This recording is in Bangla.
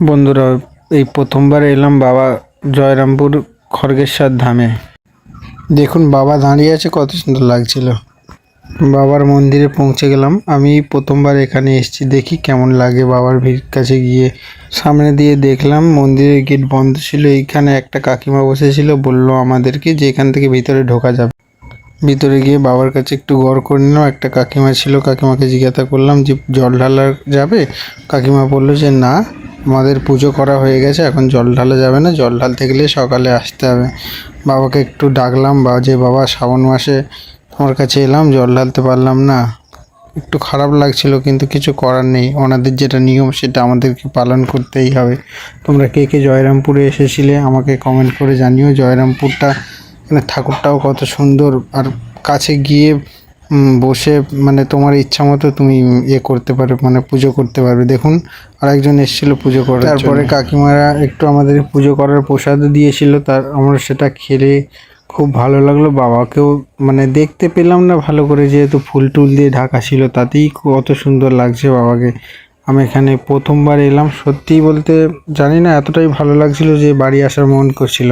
বন্ধুরা, এই প্রথমবার এলাম বাবা জয়রামপুর খড়গেশ্বর ধামে। দেখুন, বাবা দাঁড়িয়ে আছে, কত সুন্দর লাগছিল। বাবার মন্দিরে পৌঁছে গেলাম। আমি প্রথমবার এখানে এসেছি, দেখি কেমন লাগে বাবার ভিড় কাছে গিয়ে। সামনে দিয়ে দেখলাম মন্দিরের গেট বন্ধ ছিল, এইখানে একটা কাকিমা বসেছিল, বলল আমাদেরকে যে এখান থেকে ভিতরে ঢোকা যাবে। ভিতরে গিয়ে বাবার কাছে একটু গড় করে নিলাম, একটা কাকিমা ছিল, কাকিমাকে জিজ্ঞাসা করলাম যে জল ঢালা যাবে? কাকিমা বলল যে না। আমাদের পুজো করা হয়ে গেছে, এখন জল ঢালা যাবে না, জল ঢালতে গেলে সকালে আসতে হবে। বাবাকে একটু ডাকলাম, বা যে বাবা শ্রাবণ মাসে তোমার কাছে এলাম, জল ঢালতে পারলাম না। একটু খারাপ লাগছিল, কিন্তু কিছু করার নেই। ওনাদের যেটা নিয়ম, সেটা আমাদেরকে পালন করতেই হবে। তোমরা কে কে জয়রামপুরে এসেছিলে, আমাকে কমেন্ট করে জানিও। জয়রামপুরটা মানে ঠাকুরটাও কত সুন্দর। আর কাছে গিয়ে বসে মানে তোমার ইচ্ছা মতো তুমি ইয়ে করতে পারো মানে পুজো করতে পারবে। দেখুন, আরেকজন এসেছিল পুজো করে তারপরে কাকিমারা একটু আমাদের পুজো করার প্রসাদ দিয়েছিল, তার আমরা সেটা খেলে খুব ভালো লাগল। বাবাকেও মানে দেখতে পেলাম না ভালো করে, যেহেতু ফুল টুল দিয়ে ঢাকা ছিল, তাতেই কত সুন্দর লাগছে বাবাকে। আমি এখানে প্রথমবার এলাম সত্যি বলতে জানি না, এতটাই ভালো লাগছিল যে বাড়ি আসার মন করছিল।